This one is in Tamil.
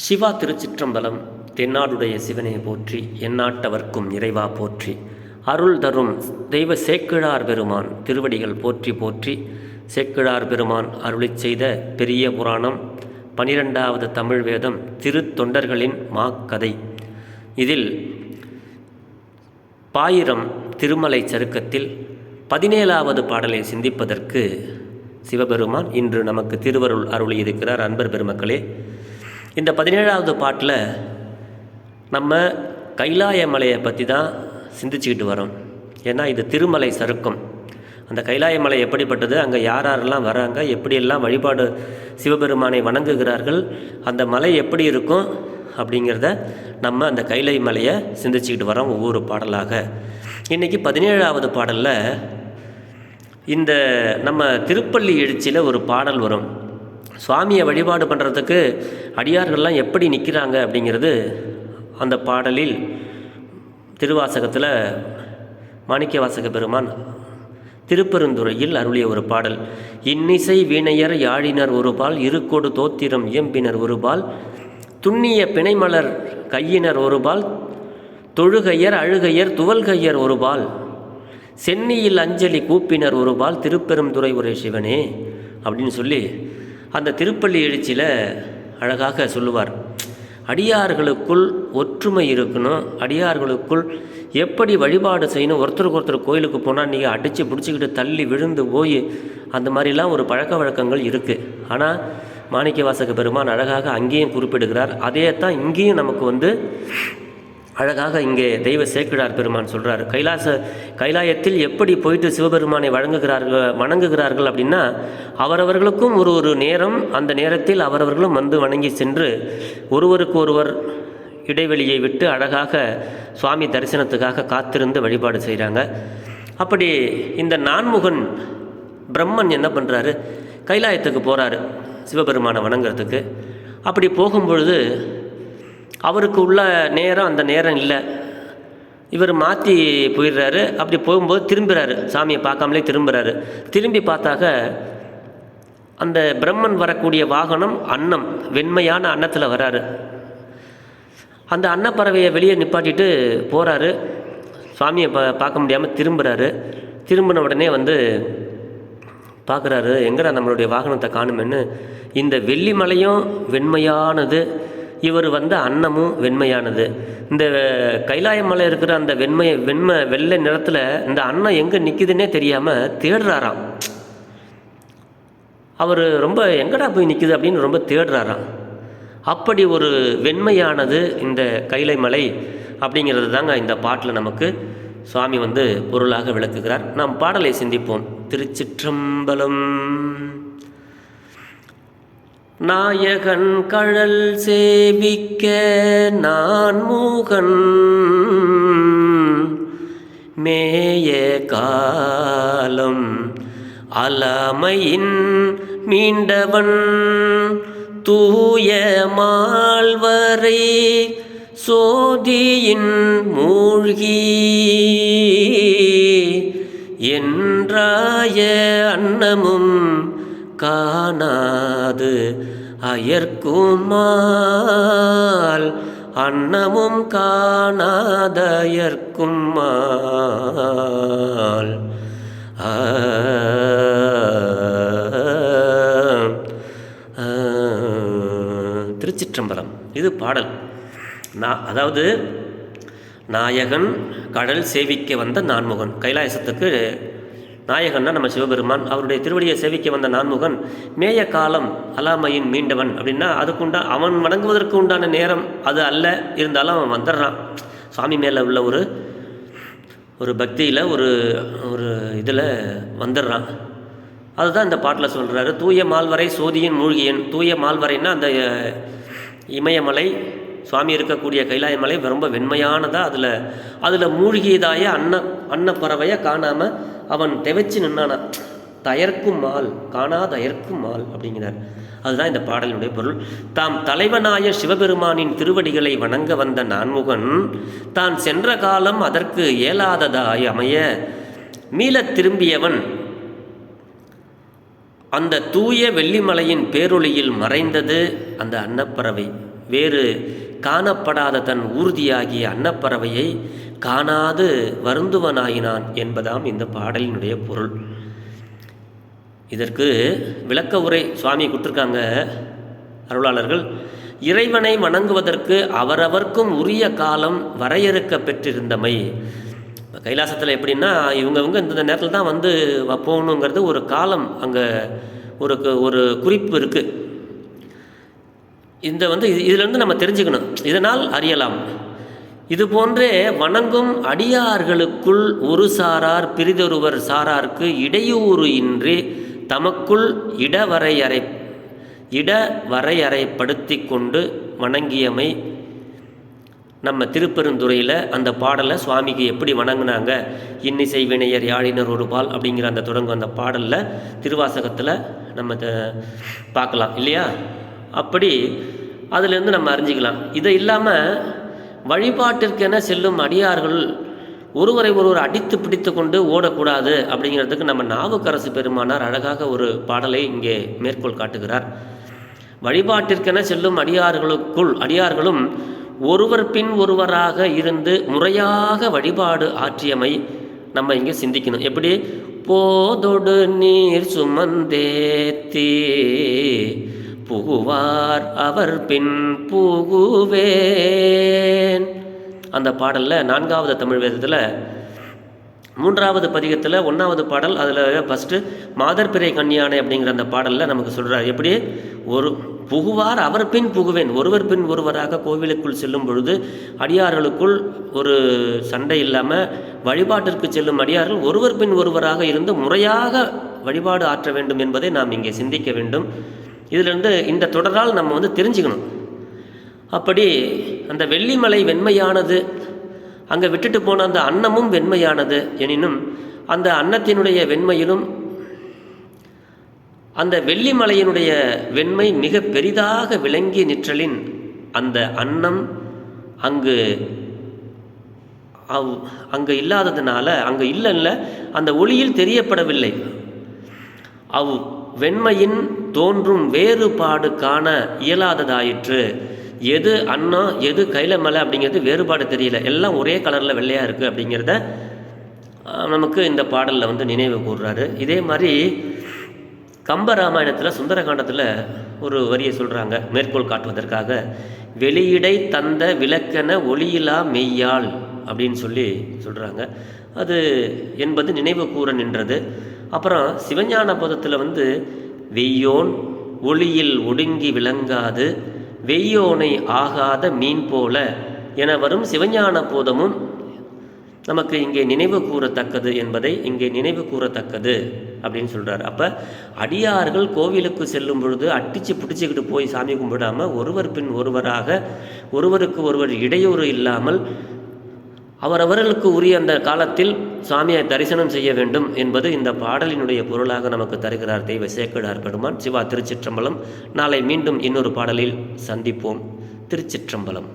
சிவா திருச்சிற்றம்பலம் தென்னாடுடைய சிவனை போற்றி எந்நாட்டவர்க்கும் இறைவா போற்றி. அருள் தரும் தெய்வ சேக்கிழார் பெருமான் திருவடிகள் போற்றி போற்றி. சேக்கிழார் பெருமான் அருளிச் செய்த பெரிய புராணம் பனிரெண்டாவது தமிழ் வேதம் திருத்தொண்டர்களின் மாக்கதை. இதில் பாயிரம் திருமலை சருக்கத்தில் பதினேழாவது பாடலை சிந்திப்பதற்கு சிவபெருமான் இன்று நமக்கு திருவருள் அருளி இருக்கிறார் அன்பர் பெருமக்களே. இந்த பதினேழாவது பாட்டில் நம்ம கைலாய மலையை பற்றி தான் சிந்திச்சுக்கிட்டு வரோம். ஏன்னா இது திருமலை சருக்கம் அந்த கைலாய மலை எப்படிப்பட்டது? அங்கே யார் யாரெல்லாம் வராங்க? எப்படியெல்லாம் வழிபாடு சிவபெருமானை வணங்குகிறார்கள்? அந்த மலை எப்படி இருக்கும்? அப்படிங்கிறத நம்ம அந்த கைலை மலையை சிந்திச்சுக்கிட்டு வரோம் ஒவ்வொரு பாடலாக. இன்றைக்கி பதினேழாவது பாடலில் இந்த நம்ம திருப்பள்ளி எழுச்சியில் ஒரு பாடல் வரும். சுவாமியை வழிபாடு பண்ணுறதுக்கு அடியார்கள்லாம் எப்படி நிற்கிறாங்க அப்படிங்கிறது அந்த பாடலில் திருவாசகத்தில் மாணிக்க வாசக பெருமான் திருப்பெருந்துறையில் அருளிய ஒரு பாடல். இன்னிசை வீணையர் யாழினர் ஒருபால் இருக்கொடு தோத்திரம் இயம்பினர் ஒருபால் துண்ணிய பிணைமலர் கையினர் ஒருபால் தொழுகையர் அழுகையர் துவல்கையர் ஒருபால் சென்னியில் அஞ்சலி கூப்பினர் ஒருபால் திருப்பெருந்துறை உரை சிவனே அப்படின்னு சொல்லி அந்த திருப்பள்ளி எழுச்சியில் அழகாக சொல்லுவார் அடியார்களுக்குள் ஒற்றுமை இருக்கணும். அடியார்களுக்குள் எப்படி வழிபாடு செய்யணும்? ஒருத்தருக்கு ஒருத்தர் கோயிலுக்கு போனால் நீங்கள் அடித்து பிடிச்சிக்கிட்டு தள்ளி விழுந்து போய் அந்த மாதிரிலாம் ஒரு பழக்க வழக்கங்கள் இருக்குது ஆனால் மாணிக்க வாசக பெருமான் அழகாக அங்கேயும் குறிப்பிடுகிறார். அதே தான் இங்கேயும் நமக்கு வந்து அழகாக இங்கே தெய்வ சேக்கிழார் பெருமான் சொல்கிறார் கைலாச கைலாயத்தில் எப்படி போயிட்டு சிவபெருமானை வழங்குகிறார்கள் வணங்குகிறார்கள் அப்படின்னா அவரவர்களுக்கும் ஒரு ஒரு நேரம் அந்த நேரத்தில் அவரவர்களும் வந்து வணங்கி சென்று ஒருவருக்கு ஒருவர் இடைவெளியை விட்டு அழகாக சுவாமி தரிசனத்துக்காக காத்திருந்து வழிபாடு செய்கிறாங்க அப்படி இந்த நான்முகன் பிரம்மன் என்ன பண்ணுறாரு கைலாயத்துக்கு போகிறாரு சிவபெருமானை வணங்குறதுக்கு. அப்படி போகும்பொழுது அவருக்கு உள்ள நேரம் அந்த நேரம் இல்லை. இவர் மாற்றி போயிடுறாரு. அப்படி போகும்போது திரும்புகிறாரு சாமியை பார்க்காமலே திரும்புகிறாரு திரும்பி பார்த்தாக்க அந்த பிரம்மன் வரக்கூடிய வாகனம் அன்னம் வெண்மையான அன்னத்தில் வராரு. அந்த அன்னப்பறவையை வெளியே நிப்பாட்டிட்டு போகிறாரு சுவாமியை பா பார்க்க முடியாமல் திரும்புகிறாரு திரும்பின உடனே வந்து பார்க்குறாரு எங்கடா நம்மளுடைய வாகனத்தை காணுமென்னு? இந்த வெள்ளிமலையும் வெண்மையானது. இவர் வந்த அன்னமும் வெண்மையானது. இந்த கைலாய மலை இருக்கிற அந்த வெண்மை வெண்மை வெள்ளை நிறத்தில் இந்த அன்னம் எங்கே நிற்கிதுன்னே தெரியாமல் தேடுறாராம். அவர் ரொம்ப எங்கடா போய் நிற்குது அப்படின்னு ரொம்ப தேடுறாராம். அப்படி ஒரு வெண்மையானது இந்த கைலை மலை அப்படிங்கிறது தாங்க இந்த பாட்டில் நமக்கு சுவாமி வந்து பொருளாக விளக்குகிறார். நாம் பாடலை சிந்திப்போம். திருச்சிற்றம்பலம். நாயகன் கழல் சேவிக்க நான் மூகன். மேய காலம் அலமையின் மீண்டவன். தூய மால்வரை சோதியின் மூழ்கி. என்றாய அன்னமும் காணாது அயர்க்குமால் அன்னமும் காணாதயர்க்குமால். ஆ திருச்சிற்றம்பலம் இது பாடல். நான் அதாவது நாயகன் கடல் சேவிக்க வந்த நான்முகன் கைலாயசத்துக்கு நாயகன்னா நம்ம சிவபெருமான். அவருடைய திருவடியை சேவிக்க வந்த நான்முகன் மேய காலம் அலாமையின் மீண்டவன் அப்படின்னா அதுக்குண்டா அவன் வணங்குவதற்கு உண்டான நேரம் அது அல்ல இருந்தாலும் அவன் வந்துடுறான். சுவாமி மேலே உள்ள ஒரு ஒரு பக்தியில் ஒரு ஒரு இதில் வந்துடுறான். அதுதான் இந்த பாட்டில் சொல்கிறாரு தூய மால்வரை சோதியின் மூழ்கியன். தூய மால்வரைன்னா அந்த இமயமலை சுவாமி இருக்கக்கூடிய கைலாய மலை ரொம்ப வெண்மையானதாக அதில் அதில் மூழ்கியதாய அன்ன அன்னப்பறவையை காணாமல் அவன் தெவச்சு நின்னானா தயர்க்கும் மால் காணாதயர்க்கும் மால் அப்படிங்கிறார். அதுதான் இந்த பாடலினுடைய பொருள். தாம் தலைவனாய சிவபெருமானின் திருவடிகளை வணங்க வந்த நான்முகன் தான் சென்ற காலம் அதற்கு இயலாததாய் அமைய மீளத் திரும்பியவன் அந்த தூய வெள்ளிமலையின் பேரொளியில் மறைந்தது அந்த அன்னப்பறவை. வேறு காணப்படாத தன் ஊர்தியாகிய அன்னப்பறவையை காணாது வருந்துவனாயினான் என்பதாம் இந்த பாடலினுடைய பொருள். இதற்கு விளக்க உரை சுவாமி கொடுத்துருக்காங்க அருளாளர்கள். இறைவனை வணங்குவதற்கு அவரவர்க்கும் உரிய காலம் வரையறுக்க பெற்றிருந்தமை. கைலாசத்தில் எப்படின்னா இவங்கவங்க இந்த நேரத்தில் தான் வந்து வ- போகணுங்கிறது ஒரு காலம் அங்கே ஒரு ஒரு குறிப்பு இருக்குது இந்த வந்து இது இதிலிருந்து நம்ம தெரிஞ்சுக்கணும். இதனால் அறியலாம். இது போன்றே வணங்கும் அடியார்களுக்குள் ஒரு சாரார் பிரிதொருவர் சாரார்க்கு இடையூறு இன்றி தமக்குள் இடவரையறை இடவரையறைப்படுத்தி கொண்டு வணங்கியமை நம்ம திருப்பெருந்துறையில் அந்த பாடலை சுவாமிக்கு எப்படி வணங்கினாங்க? இன்னிசை வினையர் யாழினர் ஒரு பால் அப்படிங்கிற அந்த தொடங்கும் அந்த பாடலில் திருவாசகத்தில் நம்ம த- பார்க்கலாம் இல்லையா? அப்படி அதுலேருந்து நம்ம அறிஞ்சிக்கலாம். இதை இல்லாமல் வழிபாட்டிற்கென செல்லும் அடியார்கள் ஒருவரை ஒருவர் அடித்து பிடித்து கொண்டு ஓடக்கூடாது அப்படிங்கிறதுக்கு நம்ம நாவுக்கரசு பெருமானார் அழகாக ஒரு பாடலை இங்கே மேற்கோள் காட்டுகிறார். வழிபாட்டிற்கென செல்லும் அடியார்களுக்குள் அடியார்களும் ஒருவர் பின் ஒருவராக இருந்து முறையாக வழிபாடு ஆற்றியமை நம்ம இங்கே சிந்திக்கணும். எப்படி? போதொடு நீர் சுமந்தேத்தி புகுவார் அவர் பின் புகுவேன். அந்த பாடலில் நான்காவது தமிழ் வேதத்தில் மூன்றாவது பதிகத்தில் ஒன்றாவது பாடல் அதில் ஃபஸ்ட்டு மாதர்பிறை கன்னியானை அப்படிங்கிற அந்த பாடலில் நமக்கு சொல்கிறார் எப்படி? ஒரு புகுவார் அவர் பின் புகுவேன். ஒருவர் பின் ஒருவராக கோவிலுக்குள் செல்லும் பொழுது அடியார்களுக்குள் ஒரு சண்டை இல்லாமல் வழிபாட்டிற்கு செல்லும் அடியார்கள் ஒருவர் பின் ஒருவராக இருந்து முறையாக வழிபாடு ஆற்ற வேண்டும் என்பதை நாம் இங்கே சிந்திக்க வேண்டும். இதிலிருந்து இந்த தொடரால் நம்ம வந்து தெரிஞ்சுக்கணும். அப்படி அந்த வெள்ளிமலை வெண்மையானது அங்கே விட்டுட்டு போன அந்த அன்னமும் வெண்மையானது எனினும் அந்த அன்னத்தினுடைய வெண்மையிலும் அந்த வெள்ளிமலையினுடைய வெண்மை மிக பெரிதாக விளங்கி நிற்றலின் அந்த அன்னம் அங்கு அவ் அங்கே இல்லாததுனால அங்கே இல்லைல்ல அந்த ஒளியில் தெரியப்படவில்லை. அவ் வெண்மையின் தோன்றும் வேறுபாடு காண இயலாததாயிற்று. எது அன்னம் எது கைலமலை அப்படிங்கிறது வேறுபாடு தெரியல. எல்லாம் ஒரே கலரில் வெள்ளையாக இருக்குது அப்படிங்கிறத நமக்கு இந்த பாடலில் வந்து நினைவு கூறுறாரு இதே மாதிரி கம்பராமாயணத்தில் சுந்தரகாண்டத்தில் ஒரு வரியை சொல்கிறாங்க மேற்கோள் காட்டுவதற்காக வெளியிடை தந்த விளக்கென ஒளியிலா மெய்யாள் அப்படின்னு சொல்லி சொல்கிறாங்க அது என்பது நினைவு கூற நின்றது. அப்புறம் சிவஞான பதத்தில் வந்து வெய்யோன் ஒளியில் ஒடுங்கி விளங்காது வெய்யோனை ஆகாத மீன் போல என வரும் சிவஞான போதமும் நமக்கு இங்கே நினைவு கூறத்தக்கது என்பதை இங்கே நினைவு கூறத்தக்கது அப்படின்னு சொல்கிறார் அப்போ அடியார்கள் கோவிலுக்கு செல்லும் பொழுது அடித்து பிடிச்சிக்கிட்டு போய் சாமி கும்பிடாமல் ஒருவர் பின் ஒருவராக ஒருவருக்கு ஒருவர் இடையூறு இல்லாமல் அவரவர்களுக்கு உரிய அந்த காலத்தில் சாமியை தரிசனம் செய்ய வேண்டும் என்பது இந்த பாடலினுடைய பொருளாக நமக்கு தருகிறார் தெய்வ சேக்கடார் பெருமான். சிவா திருச்சிற்றம்பலம். நாளை மீண்டும் இன்னொரு பாடலில் சந்திப்போம். திருச்சிற்றம்பலம்.